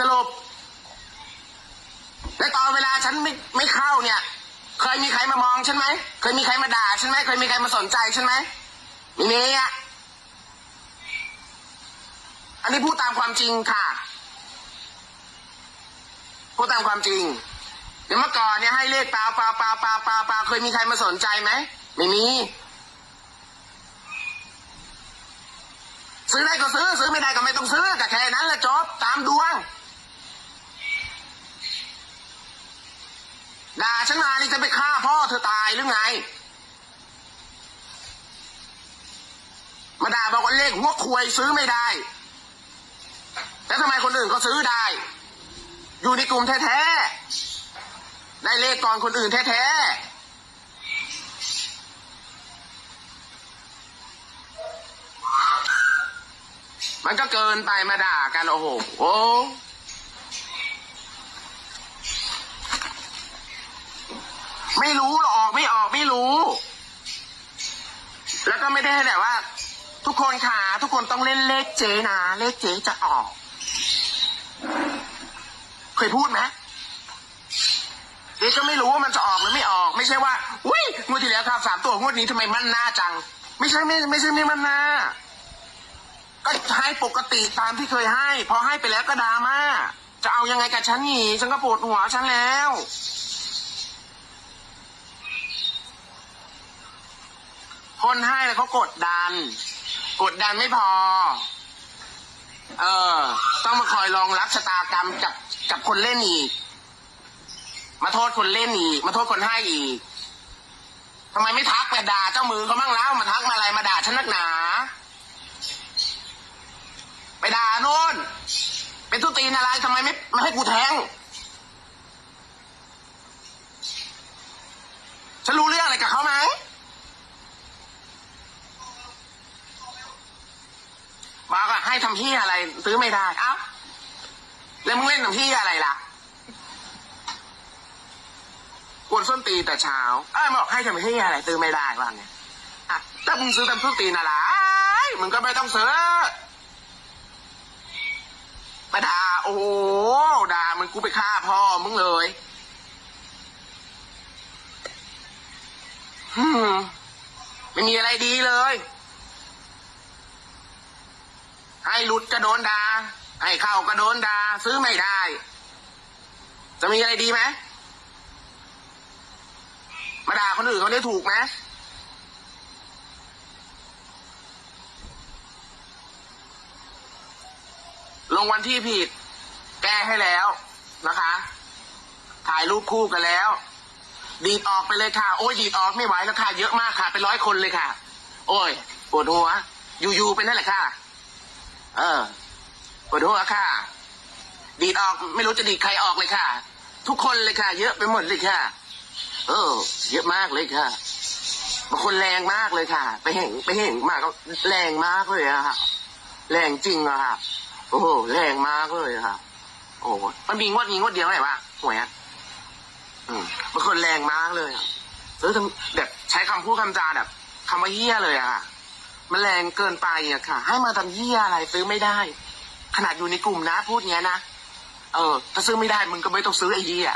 สรุปและตอนเวลาฉันไม่ไม่เข้าเนี่ย เคยมีใครมามองฉันไหมเคยมีใครมาด่าฉันไหมเคยมีใครมาสนใจฉันไหมไม่มีอะอันนี้พูดตามความจริงค่ะ พูดตามความจริง เดี๋ยวเมื่อก่อนเนี่ยให้เลขเปล่าเปล่าเปล่าเปล่าเปล่าเปล่าเคยมีใครมาสนใจไหมไม่มีซื้อได้ก็ซื้อ ซื้อไม่ได้ก็ไม่ต้องซื้อก็แค่นั้นแหละจบตามดวง ด่าฉันมานี่จะไปฆ่าพ่อเธอตายหรือไง มาด่าบอกว่าเลขหัวควยซื้อไม่ได้ แล้วทำไมคนอื่นก็ซื้อได้ อยู่ในกลุ่มแท้ๆ ได้เลขก่อนคนอื่นแท้ๆมันก็เกินไปมาด่ากัน โอ้โห โอ้ ไม่รู้หรอกออกไม่ออกไม่รู้ แล้วก็ไม่ได้แต่ว่า ทุกคนค่ะ ทุกคนต้องเล่นเลขเจนะ เลขเจจะออก เคยพูดไหมเจ๊ก็ไม่รู้ว่ามันจะออกหรือไม่ออก ไม่ใช่ว่าอุ้ยงวดที่แล้วครับสามตัวงวดนี้ทำไมมั่นหน้าจัง ไม่ใช่ไม่ไม่ใช่ไม่มั่นหน้า ก็ให้ปกติตามที่เคยให้ พอให้ไปแล้วก็ดราม่าจะเอายังไงกับฉันนี่ฉันก็ปวดหัวฉันแล้ว คนให้แล้วเขากดดัน กดดันไม่พอ เออ ต้องมาคอยรองรับชะตากรรมกับกับคนเล่นอีก มาโทษคนเล่นอีก มาโทษคนให้อีกทำไมไม่ทักไปด่าเจ้ามือเขาบ้างแล้วมาทักมาอะไรมาด่าฉันนักหนา ไปด่าโน่นเป็นทุตีนอะไรทำไมไม่ไม่ให้กูแทงฉันรู้เรื่องอะไรกับเขาไหม บอกว่าให้ทำที่อะไร ซื้อไม่ได้ เอ้า แล้วมึงเล่นทำที่อะไรล่ะกวนส้นตีแต่เช้าเอ้ยบอกให้ทำที่อะไรซื้อไม่ได้วันเนี่ยอะถ้ามึงซื้อทำส้นตีนอะไรมึงก็ไม่ต้องซื้อมาด่าโอ้ด่ามึงกูไปฆ่าพ่อมึงเลยฮึไม่มีอะไรดีเลย ให้หลุดก็โดนดา่าให้เข้าก็โดนดา่าซื้อไม่ได้ จะมีอะไรดีไหมมาด่าคนอื่นเขาได้ถูกไหมลงวันที่ผิด แก้ให้แล้วนะคะ ถ่ายรูปคู่กันแล้ว ดีดออกไปเลยค่ะ โอ้ยดีดออกไม่ไหวแล้วค่ะ เยอะมากค่ะ เป็นร้อยคนเลยค่ะ โอ้ยปวดหัว อยู่ๆไปนั่นแหละค่ะ เออปวดหัวค่ะ ดีดออกไม่รู้จะดีดใครออกเลยค่ะ ทุกคนเลยค่ะ เยอะไปหมดเลยค่ะ เออ เยอะมากเลยค่ะบางคนแรงมากเลยค่ะ ไปเห็นไปเห็นมาก็แรงมากเลยอะค่ะ แรงจริงอะค่ะ โอ้โหแรงมากเลยค่ะ โอ้มันมีงวดนี้งวดเดียวไหนวะหวยอะอืมบางคนแรงมากเลยอะซื้อทั้งแบบใช้คำพูดคำจาแบบคำว่าเฮี้ยเลยอะค่ะ มันแรงเกินไปอะค่ะ ให้มาทำเหี้ยอะไรซื้อไม่ได้ ขนาดอยู่ในกลุ่มนะพูดเงี้ยนะ เออ ถ้าซื้อไม่ได้มึงก็ไม่ต้องซื้อไอ้เหี้ย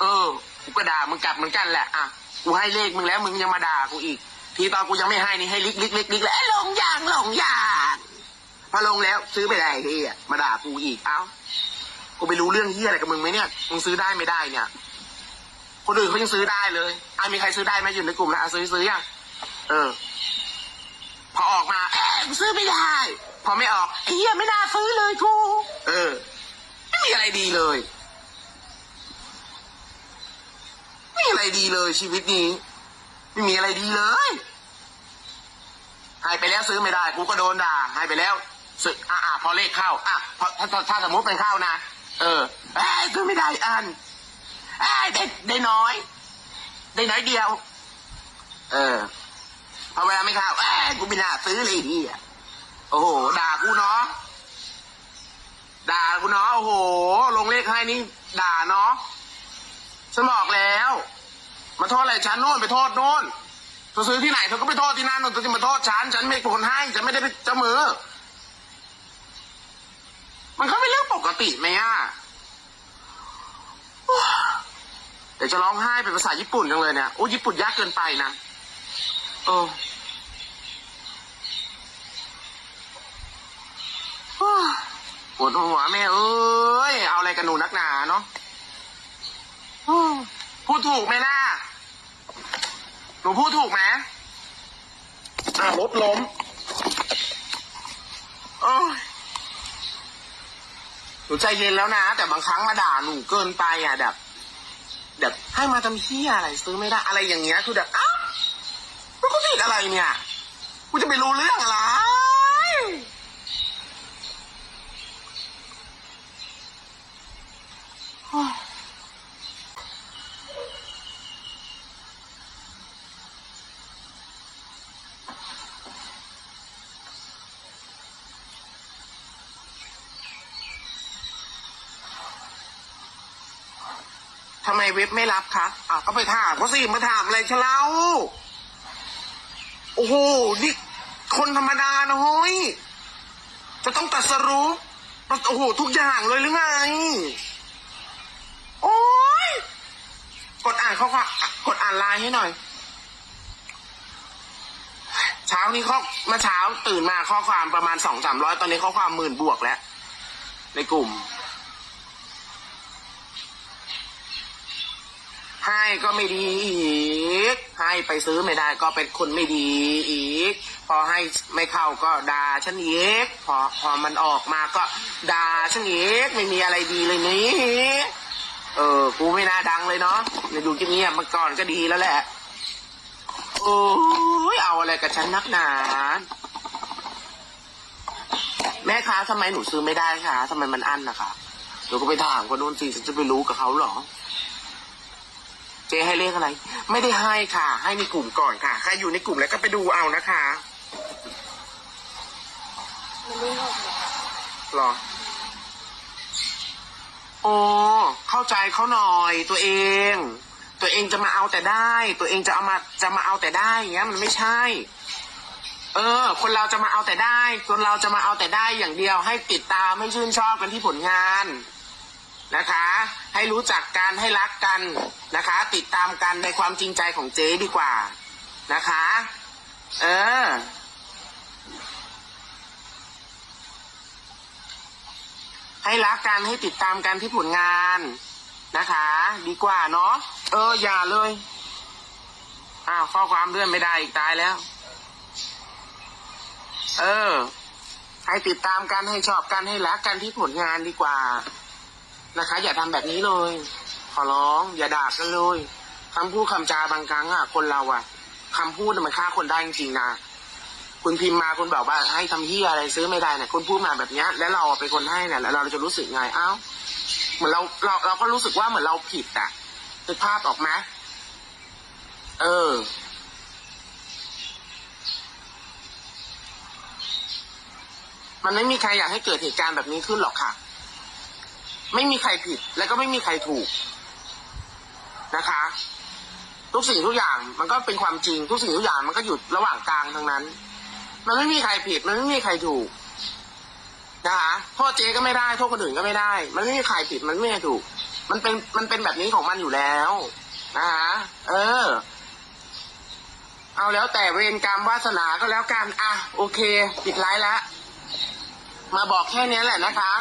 เออ กูก็ด่ามึงกลับเหมือนกันแหละ อะ กูให้เลขมึงแล้วมึงยังมาด่ากูอีก ทีตอนกูยังไม่ให้นี่ให้ลิกลิกลิกลิกแล้วลงยางลงยางพอลงแล้วซื้อไม่ได้ไอ้เหี้ยมาด่ากูอีก เอ้า กูไปรู้เรื่องเหี้ยอะไรกับมึงไหมเนี่ย มึงซื้อได้ไม่ได้เนี่ย คนอื่นเขายังซื้อได้เลยอะมีใครซื้อได้ไหมอยู่ในกลุ่มนะอะซื้อซื้อยังเออ พอออกมาเอ๊ะซื้อไม่ได้ พอไม่ออกไอ้เหี้ยไม่น่าซื้อเลยกูเออ ไม่มีอะไรดีเลย ไม่มีอะไรดีเลยชีวิตนี้ ไม่มีอะไรดีเลยให้ไปแล้วซื้อไม่ได้ กูก็โดนด่าให้ไปแล้วซื้ออะอะพอเลขเข้าอะพอถ้าถ้าถ้าสมมติเป็นเข้านะ เออเอ้ยซื้อไม่ได้อันเอ้ยได้ได้น้อย ได้น้อยเดียว เออ พอเวลาไม่เข้าเอ้ยกูไม่น่าซื้อเลยไอ้เฮียโอ้โห ด่ากูเนาะด่ากูเนาะโอ้โห ลงเลขให้นี่ด่าเนาะฉันบอกแล้ว มาโทษอะไรฉันโน่นไปโทษโน่นเธอซื้อที่ไหนเธอก็ไปโทษที่นั่นเธอจะมาโทษฉันฉันไม่เป็นคนให้ฉันไม่ได้เป็นเจ้ามือมติไหมอะเดี๋ยวจะร้องไห้เป็นภาษาญี่ปุ่นจังเลยเนี่ยโอ้ญี่ปุ่นยากเกินไปนะ ออปวดหัวแม่เอ้ย เอาอะไรกันหนูนักหนาเนาะพูดถูกไหมล่ะ หนูพูดถูกไหมอะรถล้มโอ้ยหนูใจเย็นแล้วนะ แต่บางครั้งมาด่าหนูเกินไปอะแบบ แบบให้มาทำเฮียอะไรซื้อไม่ได้อะไรอย่างเงี้ยคือแบบอ้าวแล้วก็ผิดอะไร เนี่ย กูจะไปรู้เรื่องอะไร ทำไมเว็บไม่รับคะอ้าวก็ไปถามเขาสิ มาถามอะไรฉันเล่า อ้โหนี่คนธรรมดานะเฮ้ยจะต้องตัดสรุปโอ้โห ทุกอย่างเลยหรือไง โอ้ยกดอ่านข้อความอะกดอ่านไลน์ให้หน่อย เช้านี้ข้อมื่อเช้าตื่นมาข้อความประมาณสองสามร้อยตอนนี้ข้อความหมื่นบวกแล้ว ในกลุ่มให้ก็ไม่ดีอีก ให้ไปซื้อไม่ได้ก็เป็นคนไม่ดีอีก พอให้ไม่เข้าก็ด่าฉันอีกพอพอมันออกมาก็ด่าฉันอีกไม่มีอะไรดีเลยนี่เออกูไม่น่าดังเลยเนาะในดูคลิปนี้มาก่อนก็ดีแล้วแหละโอ้ยเอาอะไรกับฉันนักหนาแม่ค้าทำไมหนูซื้อไม่ได้คะทำไมมันอั้นนะคะเดี๋ยวก็ไปถามคนนู้นสิฉันจะไปรู้กับเขาเหรอ จ๊ให้เลขอะไร ไม่ได้ให้ค่ะ ให้ในกลุ่มก่อนค่ะ ใครอยู่ในกลุ่มแล้วก็ไปดูเอานะคะมันไม่ออกมาหรอโอ้เข้าใจเขาหน่อยตัวเอง ตัวเองจะมาเอาแต่ได้ ตัวเองจะเอามาจะมาเอาแต่ได้อย่างเงี้ย มันไม่ใช่ เออ คนเราจะมาเอาแต่ได้ คนเราจะมาเอาแต่ได้อย่างเดียว ให้ติดตามให้ชื่นชอบกันที่ผลงาน นะคะ ให้รู้จักกันให้รักกันนะคะ ติดตามกันในความจริงใจของเจ๊ดีกว่านะคะ เออให้รักกันให้ติดตามกันที่ผลงานนะคะ ดีกว่าเนาะเอออย่าเลยอ้าวข้อความเลื่อนไม่ได้อีกตายแล้ว เออ ให้ติดตามกันให้ชอบกันให้รักกันที่ผลงานดีกว่า นะคะ อย่าทำแบบนี้เลย ขอร้อง อย่าด่ากันเลยคำพูดคำจาบางครั้งอะ คนเราอะคำพูดมันฆ่าคนได้จริงๆนะคุณพิมพ์มาคุณบอกว่าให้ทำเฮียอะไรซื้อไม่ได้เนี่ยคุณพูดมาแบบนี้แล้วเราเป็นคนให้เนี่ยแล้วเราจะรู้สึกไงเอ้าเหมือนเราเราเราก็รู้สึกว่าเหมือนเราผิดอะนึกภาพออกไหมเออ มันไม่มีใครอยากให้เกิดเหตุการณ์แบบนี้ขึ้นหรอกค่ะ ไม่มีใครผิดและก็ไม่มีใครถูกนะคะ ทุกสิ่งทุกอย่างมันก็เป็นความจริง ทุกสิ่งทุกอย่างมันก็อยู่ระหว่างกลางทั้งนั้น มันไม่มีใครผิด มันไม่มีใครถูกนะคะโทษเจ๊ก็ไม่ได้โทษคนอื่นก็ไม่ได้ มันไม่มีใครผิดมันไม่มีใครถูก มันเป็นมันเป็นแบบนี้ของมันอยู่แล้วนะคะเออ เอาแล้วแต่เวรกรรมวาสนาก็แล้วกันอะโอเค ปิดไลฟ์ละมาบอกแค่นี้แหละนะคะ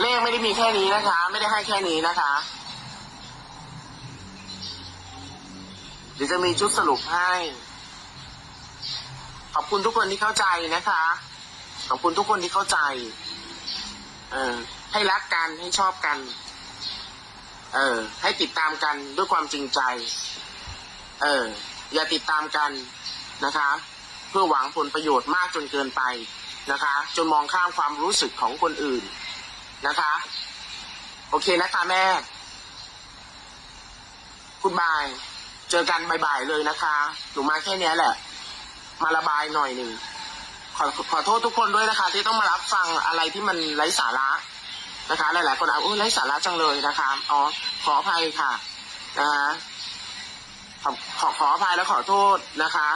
เลขไม่ได้มีแค่นี้นะคะ ไม่ได้ให้แค่นี้นะคะ เดี๋ยวจะมีชุดสรุปให้ ขอบคุณทุกคนที่เข้าใจนะคะ ขอบคุณทุกคนที่เข้าใจ เออให้รักกันให้ชอบกัน เออ ให้ติดตามกันด้วยความจริงใจ เออ อย่าติดตามกันนะคะ เพื่อหวังผลประโยชน์มากจนเกินไปนะคะ จนมองข้ามความรู้สึกของคนอื่น นะคะ โอเคนะคะแม่คุณบาย เจอกันบ่ายๆเลยนะคะ หนูมาแค่นี้แหละ มาระบายหน่อยหนึ่งขอขอโทษทุกคนด้วยนะคะ ที่ต้องมารับฟังอะไรที่มันไร้สาระนะคะ หลายๆคนเอาโอ้ไร้สาระจังเลยนะคะอ๋อขออภัยค่ะนะคะขอขออภัยและขอโทษนะคะ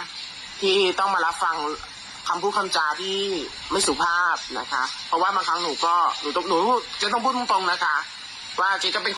ที่ต้องมารับฟัง คำพูดคำจาที่ไม่สุภาพนะคะเพราะว่าบางครั้งหนูก็หนูต้องหนูจะต้องพูดตรงๆนะคะว่าเจ๊ก็เป็น